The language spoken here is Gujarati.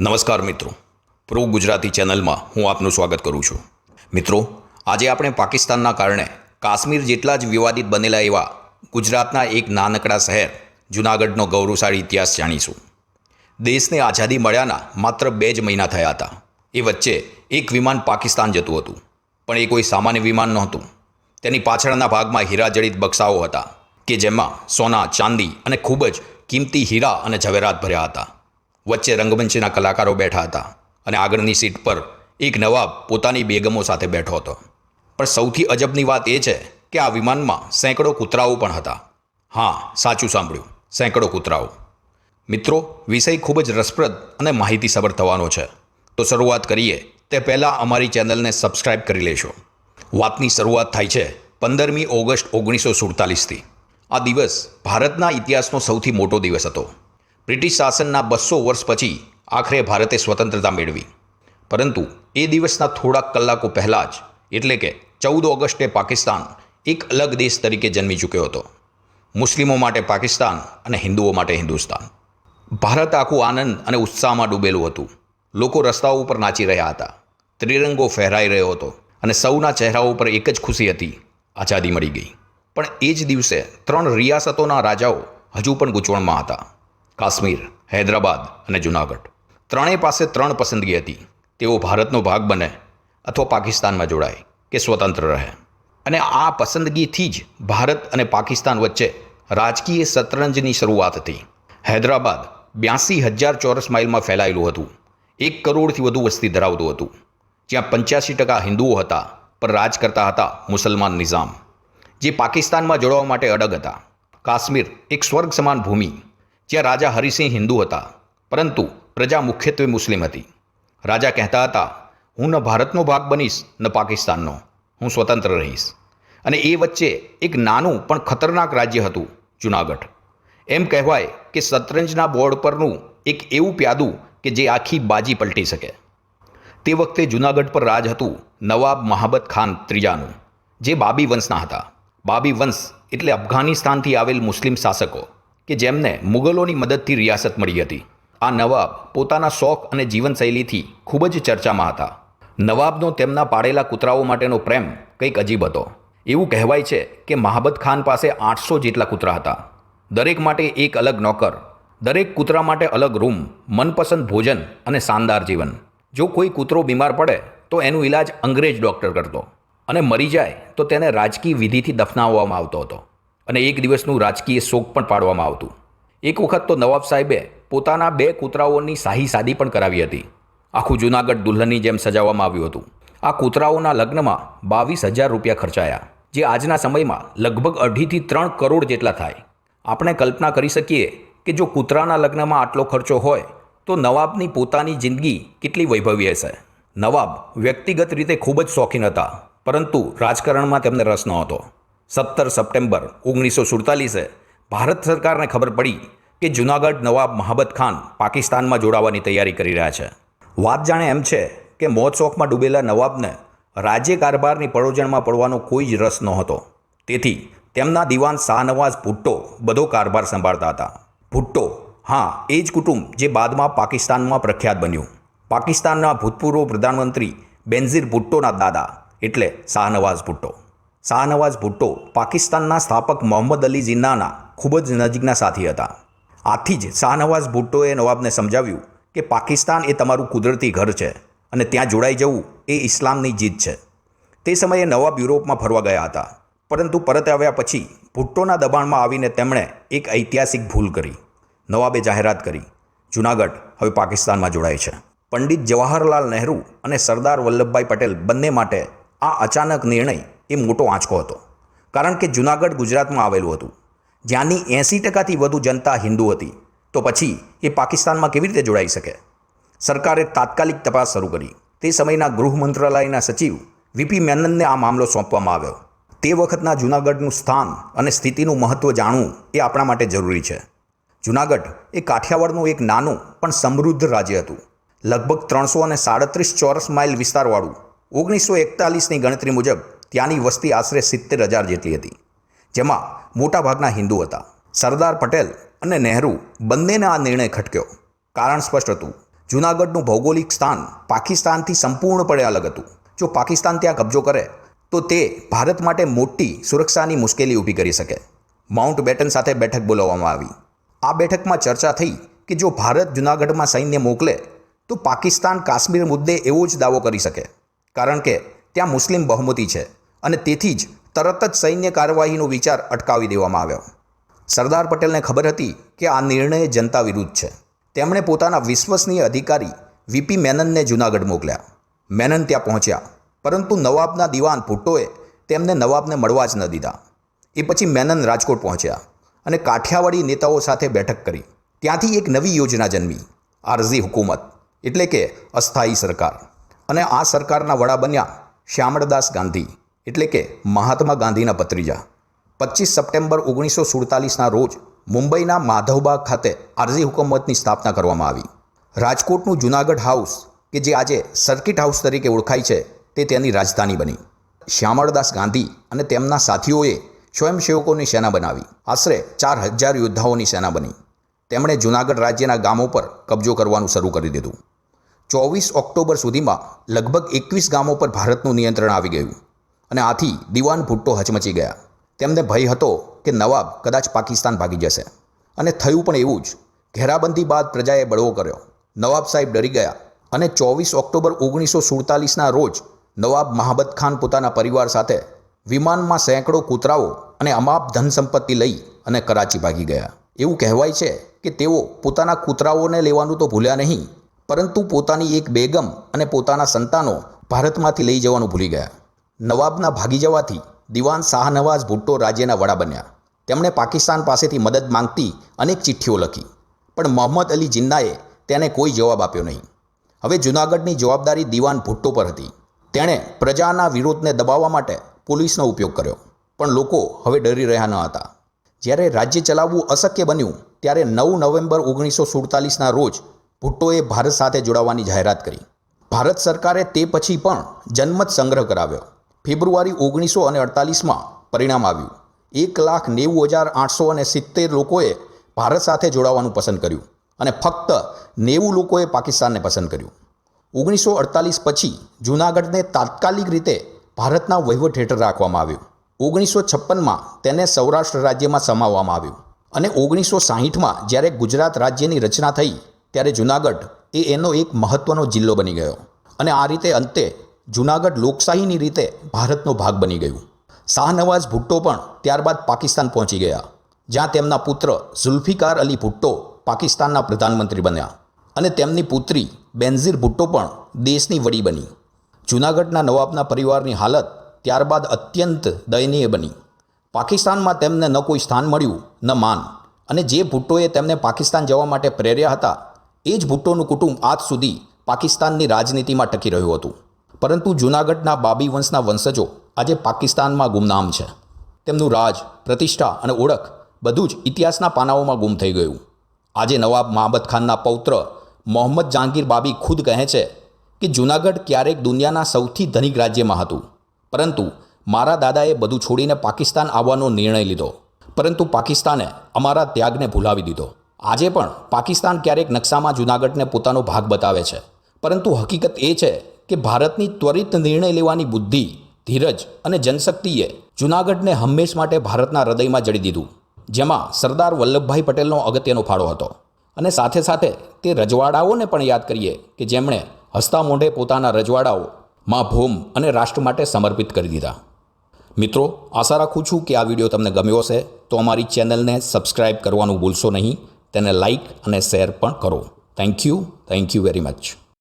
નમસ્કાર મિત્રો. પ્રો ગુજરાતી ચેનલમાં હું આપનું સ્વાગત કરું છું. મિત્રો, આજે આપણે પાકિસ્તાનના કારણે કાશ્મીર જેટલા જ વિવાદિત બનેલા એવા ગુજરાતના એક નાનકડા શહેર, જૂનાગઢનો ગૌરવશાળી ઇતિહાસ જાણીશું. દેશને આઝાદી મળ્યાના માત્ર બે જ મહિના થયા હતા. એ વચ્ચે એક વિમાન પાકિસ્તાન જતું હતું, પણ એ કોઈ સામાન્ય વિમાન નહોતું. તેની પાછળના ભાગમાં હીરાજડિત બક્સાઓ હતા, કે જેમાં સોના, ચાંદી અને ખૂબ જ કિંમતી હીરા અને ઝવેરાત ભર્યા હતા. વચ્ચે રંગમંચના કલાકારો બેઠા હતા અને આગળની સીટ પર એક નવાબ પોતાની બેગમો સાથે બેઠો હતો. પણ સૌથી અજબની વાત એ છે કે આ વિમાનમાં સેંકડો કૂતરાઓ પણ હતા. હા, સાચું સાંભળ્યું, સેંકડો કૂતરાઓ. મિત્રો, વિષય ખૂબ જ રસપ્રદ અને માહિતીસભર થવાનો છે. તો શરૂઆત કરીએ, તે પહેલાં અમારી ચેનલને સબસ્ક્રાઇબ કરી લેશો. વાતની શરૂઆત થાય છે પંદરમી ઓગસ્ટ ઓગણીસો સુડતાલીસથી. આ દિવસ ભારતના ઇતિહાસનો સૌથી મોટો દિવસ હતો. બ્રિટિશ શાસનના બસો વર્ષ પછી આખરે ભારતે સ્વતંત્રતા મેળવી. પરંતુ એ દિવસના થોડાક કલાકો પહેલાં જ, એટલે કે ચૌદ ઓગસ્ટે પાકિસ્તાન એક અલગ દેશ તરીકે જન્મી ચૂક્યો હતો. મુસ્લિમો માટે પાકિસ્તાન અને હિન્દુઓ માટે હિન્દુસ્તાન. ભારત આખું આનંદ અને ઉત્સાહમાં ડૂબેલું હતું. લોકો રસ્તાઓ ઉપર નાચી રહ્યા હતા. ત્રિરંગો ફહેરાઈ રહ્યો હતો અને સૌના ચહેરાઓ પર એક જ ખુશી હતી, આઝાદી મળી ગઈ. પણ એ જ દિવસે ત્રણ રિયાસતોના રાજાઓ હજુ પણ ગૂંચવણમાં હતા. કાશ્મીર, હૈદરાબાદ અને જૂનાગઢ. ત્રણેય પાસે ત્રણ પસંદગી હતી. તેઓ ભારતનો ભાગ બને અથવા પાકિસ્તાનમાં જોડાય કે સ્વતંત્ર રહે. અને આ પસંદગીથી જ ભારત અને પાકિસ્તાન વચ્ચે રાજકીય શતરંજની શરૂઆત હતી. હૈદરાબાદ બ્યાસી હજાર ચોરસ માઇલમાં ફેલાયેલું હતું. એક કરોડથી વધુ વસ્તી ધરાવતું હતું. જ્યાં પંચ્યાસી ટકા હિન્દુઓ હતા, પણ રાજ કરતા હતા મુસલમાન નિઝામ. જે પાકિસ્તાનમાં જોડવા માટે અડગ હતા. કાશ્મીર એક સ્વર્ગ સમાન ભૂમિ જ્યાં રાજા હરિસિંહ હિન્દુ હતા. પરંતુ પ્રજા મુખ્યત્વે મુસ્લિમ હતી. રાજા કહેતા હતા, હું ન ભારતનો ભાગ બનીશ, ન પાકિસ્તાનનો. હું સ્વતંત્ર રહીશ. અને એ વચ્ચે એક નાનું પણ ખતરનાક રાજ્ય હતું, જુનાગઢ. એમ કહેવાય કે શતરંજના બોર્ડ પરનું એક એવું પ્યાદું કે જે આખી બાજી પલટી શકે. તે વખતે જુનાગઢ પર રાજ હતું નવાબ મહાબત ખાન ત્રીજાનું, જે બાબી વંશના હતા. બાબી વંશ એટલે અફઘાનિસ્તાનથી આવેલ મુસ્લિમ શાસકો. કે જેમને મુગલોની મદદથી રિયાસત મળી હતી. આ નવાબ પોતાના શોખ અને જીવનશૈલીથી ખૂબ જ ચર્ચામાં હતા. નવાબનો તેમના પાળેલા કૂતરાઓ માટેનો પ્રેમ કંઈક અજીબ હતો. એવું કહેવાય છે કે મહાબત ખાન પાસે આઠસો જેટલા કૂતરા હતા. દરેક માટે એક અલગ નોકર, દરેક કૂતરા માટે અલગ રૂમ, મનપસંદ ભોજન અને શાનદાર જીવન. જો કોઈ કૂતરો બીમાર પડે, તો એનું ઈલાજ અંગ્રેજ ડૉક્ટર કરતો અને મરી જાય, તો તેને રાજકીય વિધિથી દફનાવવામાં આવતો હતો. અને એક દિવસનું રાજકીય શોક પણ પાડવામાં આવતું. એક વખત તો નવાબ સાહેબે પોતાના બે કૂતરાઓની શાહી શાદી પણ કરાવી હતી. આખું જૂનાગઢ દુલ્હનની જેમ સજાવવામાં આવ્યું હતું. આ કૂતરાઓના લગ્નમાં બાવીસ હજાર રૂપિયા ખર્ચાયા, જે આજના સમયમાં લગભગ અઢીથી ત્રણ કરોડ જેટલા થાય. આપણે કલ્પના કરી શકીએ કે જો કૂતરાના લગ્નમાં આટલો ખર્ચો હોય, તો નવાબની પોતાની જિંદગી કેટલી વૈભવી હશે? નવાબ વ્યક્તિગત રીતે ખૂબ જ શોખીન હતા, પરંતુ રાજકારણમાં તેમને રસ નહોતો. સત્તર સપ્ટેમ્બર ઓગણીસો સુડતાલીસે ભારત સરકારને ખબર પડી કે જૂનાગઢ નવાબ મહાબત ખાન પાકિસ્તાનમાં જોડાવાની તૈયારી કરી રહ્યા છે. વાત જાણે એમ છે કે મોત શોખમાં ડૂબેલા નવાબને રાજ્ય કારભારની પડોજણમાં પડવાનો કોઈ જ રસ નહોતો. તેથી તેમના દિવાન શાહનવાઝ ભુટ્ટો બધો કારભાર સંભાળતા હતા. ભુટ્ટો, હા, એ જ કુટુંબ જે બાદમાં પાકિસ્તાનમાં પ્રખ્યાત બન્યું. પાકિસ્તાનના ભૂતપૂર્વ પ્રધાનમંત્રી બેનઝીર ભુટ્ટોના દાદા એટલે શાહનવાઝ ભુટ્ટો. શાહનવાઝ ભુટ્ટો પાકિસ્તાનના સ્થાપક મોહમ્મદ અલી જિન્નાના ખૂબ જ નજીકના સાથી હતા. આથી જ શાહનવાઝ ભુટ્ટોએ નવાબને સમજાવ્યું કે પાકિસ્તાન એ તમારું કુદરતી ઘર છે અને ત્યાં જોડાઈ જવું એ ઇસ્લામની જીત છે. તે સમયે નવાબ યુરોપમાં ફરવા ગયા હતા. પરંતુ પરત આવ્યા પછી ભુટ્ટોના દબાણમાં આવીને તેમણે એક ઐતિહાસિક ભૂલ કરી. નવાબે જાહેરાત કરી, જૂનાગઢ હવે પાકિસ્તાનમાં જોડાય છે. પંડિત જવાહરલાલ નહેરુ અને સરદાર વલ્લભભાઈ પટેલ બંને માટે આ અચાનક નિર્ણય એ મોટો આંચકો હતો. કારણ કે જૂનાગઢ ગુજરાતમાં આવેલું હતું. જ્યાંની એંસી ટકાથી વધુ જનતા હિન્દુ હતી. તો પછી એ પાકિસ્તાનમાં કેવી રીતે જોડાઈ શકે? સરકારે તાત્કાલિક તપાસ શરૂ કરી. તે સમયના ગૃહ મંત્રાલયના સચિવ વીપી મેનનને આ મામલો સોંપવામાં આવ્યો. તે વખતના જૂનાગઢનું સ્થાન અને સ્થિતિનું મહત્ત્વ જાણવું એ આપણા માટે જરૂરી છે. જૂનાગઢ એ કાઠિયાવાડનું એક નાનું પણ સમૃદ્ધ રાજ્ય હતું. લગભગ ત્રણસો અને સાડત્રીસ ચોરસ માઇલ વિસ્તારવાળું, ઓગણીસો એકતાલીસની ગણતરી મુજબ ત્યાંની વસ્તી આશરે સિત્તેર હજાર જેટલી હતી, જેમાં મોટાભાગના હિન્દુ હતા. સરદાર પટેલ અને નહેરુ બંનેને આ નિર્ણય ખટક્યો. કારણ સ્પષ્ટ હતું, જૂનાગઢનું ભૌગોલિક સ્થાન પાકિસ્તાનથી સંપૂર્ણપણે અલગ હતું. જો પાકિસ્તાન ત્યાં કબજો કરે, તો તે ભારત માટે મોટી સુરક્ષાની મુશ્કેલી ઊભી કરી શકે. માઉન્ટ બેટન સાથે બેઠક બોલાવવામાં આવી. આ બેઠકમાં ચર્ચા થઈ કે જો ભારત જૂનાગઢમાં સૈન્ય મોકલે, તો પાકિસ્તાન કાશ્મીર મુદ્દે એવો જ દાવો કરી શકે. કારણ કે ત્યાં મુસ્લિમ બહુમતી છે. અને તેથી જ તરત જ સૈન્ય કાર્યવાહીનો વિચાર અટકાવી દેવામાં આવ્યો. સરદાર પટેલને ખબર હતી કે આ નિર્ણય જનતા વિરુદ્ધ છે. તેમણે પોતાના વિશ્વસનીય અધિકારી વીપી મેનનને જૂનાગઢ મોકલ્યા. મેનન ત્યાં પહોંચ્યા, પરંતુ નવાબના દિવાન ભુટ્ટોએ તેમને નવાબને મળવા જ ન દીધા. એ પછી મેનન રાજકોટ પહોંચ્યા અને કાઠિયાવાડી નેતાઓ સાથે બેઠક કરી. ત્યાંથી એક નવી યોજના જન્મી આરઝી હુકુમત, એટલે કે અસ્થાયી સરકાર. અને આ સરકારના વડા બન્યા શ્યામળદાસ ગાંધી. એટલે કે મહાત્મા ગાંધીના ભત્રીજા. પચીસ સપ્ટેમ્બર ઓગણીસો સુડતાલીસના રોજ મુંબઈના માધવબાગ ખાતે આરઝી હુકમતની સ્થાપના કરવામાં આવી. રાજકોટનું જૂનાગઢ હાઉસ, કે જે આજે સર્કિટ હાઉસ તરીકે ઓળખાય છે, તે તેની રાજધાની બની. શ્યામળદાસ ગાંધી અને તેમના સાથીઓએ સ્વયંસેવકોની સેના બનાવી. આશરે ચાર હજાર યોદ્ધાઓની સેના બની. તેમણે જૂનાગઢ રાજ્યના ગામો પર કબજો કરવાનું શરૂ કરી દીધું. ચોવીસ ઓક્ટોબર સુધીમાં લગભગ એકવીસ ગામો પર ભારતનું નિયંત્રણ આવી ગયું. અને આથી દિવાન ભુટ્ટો હચમચી ગયા. તેમને ભય હતો કે નવાબ કદાચ પાકિસ્તાન ભાગી જશે. અને થયું પણ એવું જ. ઘેરાબંધી બાદ પ્રજાએ બળવો કર્યો. નવાબ સાહેબ ડરી ગયા અને ચોવીસ ઓક્ટોબર ઓગણીસો સુડતાલીસના રોજ નવાબ મહાબત ખાન પોતાના પરિવાર સાથે વિમાનમાં સેંકડો કૂતરાઓ અને અમાપ ધન સંપત્તિ લઈ અને કરાચી ભાગી ગયા. એવું કહેવાય છે કે તેઓ પોતાના કૂતરાઓને લેવાનું તો ભૂલ્યા નહીં, પરંતુ પોતાની એક બેગમ અને પોતાના સંતાનો ભારતમાંથી લઈ જવાનું ભૂલી ગયા. નવાબના ભાગી જવાથી દિવાન શાહનવાઝ ભુટ્ટો રાજ્યના વડા બન્યા. તેમણે પાકિસ્તાન પાસેથી મદદ માંગતી અનેક ચિઠ્ઠીઓ લખી. પણ મોહમ્મદ અલી જિન્નાએ તેને કોઈ જવાબ આપ્યો નહીં. હવે જૂનાગઢની જવાબદારી દિવાન ભુટ્ટો પર હતી. તેણે પ્રજાના વિરોધને દબાવવા માટે પોલીસનો ઉપયોગ કર્યો. પણ લોકો હવે ડરી રહ્યા ન હતા. જ્યારે રાજ્ય ચલાવવું અશક્ય બન્યું, ત્યારે નવ નવેમ્બર ઓગણીસો સુડતાલીસના રોજ ભુટ્ટોએ ભારત સાથે જોડાવાની જાહેરાત કરી. ભારત સરકારે તે પછી પણ જનમત સંગ્રહ કરાવ્યો. ફેબ્રુઆરી ઓગણીસો અને અડતાલીસમાં પરિણામ આવ્યું. એક લાખ નેવું હજાર આઠસો અને સિત્તેર લોકોએ ભારત સાથે જોડાવાનું પસંદ કર્યું અને ફક્ત નેવું લોકોએ પાકિસ્તાનને પસંદ કર્યું. ઓગણીસો અડતાલીસ પછી જૂનાગઢને તાત્કાલિક રીતે ભારતના વહીવટ હેઠળ રાખવામાં આવ્યું. ઓગણીસો છપ્પનમાં તેને સૌરાષ્ટ્ર રાજ્યમાં સમાવવામાં આવ્યું અને ઓગણીસો સાહીઠમાં જ્યારે ગુજરાત રાજ્યની રચના થઈ, ત્યારે જૂનાગઢ એ એનો એક મહત્ત્વનો જિલ્લો બની ગયો. અને આ રીતે અંતે જૂનાગઢ લોકશાહીની રીતે ભારતનો ભાગ બની ગયું. શાહનવાઝ ભુટ્ટો પણ ત્યારબાદ પાકિસ્તાન પહોંચી ગયા, જ્યાં તેમના પુત્ર ઝુલ્ફિકાર અલી ભુટ્ટો પાકિસ્તાનના પ્રધાનમંત્રી બન્યા અને તેમની પુત્રી બેનઝીર ભુટ્ટો પણ દેશની વડી બની. જૂનાગઢના નવાબના પરિવારની હાલત ત્યારબાદ અત્યંત દયનીય બની. પાકિસ્તાનમાં તેમને ન કોઈ સ્થાન મળ્યું, ન માન અને જે ભુટ્ટોએ તેમને પાકિસ્તાન જવા માટે પ્રેર્યા હતા, એ જ ભુટ્ટોનું કુટુંબ આજ સુધી પાકિસ્તાનની રાજનીતિમાં ટકી રહ્યું હતું. પરંતુ જૂનાગઢના બાબી વંશના વંશજો આજે પાકિસ્તાનમાં ગુમનામ છે. તેમનું રાજ, પ્રતિષ્ઠા અને ઓળખ બધું જ ઇતિહાસના પાનાઓમાં ગુમ થઈ ગયું. આજે નવાબ મહાબત ખાનના પૌત્ર મોહમ્મદ જહાંગીર બાબી ખુદ કહે છે કે જૂનાગઢ ક્યારેક દુનિયાના સૌથી ધનિક રાજ્યમાં હતું. પરંતુ મારા દાદાએ બધું છોડીને પાકિસ્તાન આવવાનો નિર્ણય લીધો. પરંતુ પાકિસ્તાને અમારા ત્યાગને ભૂલાવી દીધો. આજે પણ પાકિસ્તાન ક્યારેક નકશામાં જૂનાગઢને પોતાનો ભાગ બતાવે છે. પરંતુ હકીકત એ છે કે ભારતની ત્વરિત નિર્ણય લેવાની બુદ્ધિ, ધીરજ અને જનશક્તિએ જૂનાગઢને હંમેશ માટે ભારતના હૃદયમાં જડી દીધું, જેમાં સરદાર વલ્લભભાઈ પટેલનો અગત્યનો ફાળો હતો. અને સાથે સાથે તે રજવાડાઓને પણ યાદ કરીએ કે જેમણે હસતા મોઢે પોતાના રજવાડાઓ માં ભૂમ અને રાષ્ટ્ર માટે સમર્પિત કરી દીધા. મિત્રો, આશા રાખું છું કે આ વીડિયો તમને ગમ્યો હશે, તો અમારી ચેનલને સબસ્ક્રાઇબ કરવાનું ભૂલશો નહીં, તેને લાઇક અને શેર પણ કરો. Thank you thank you very much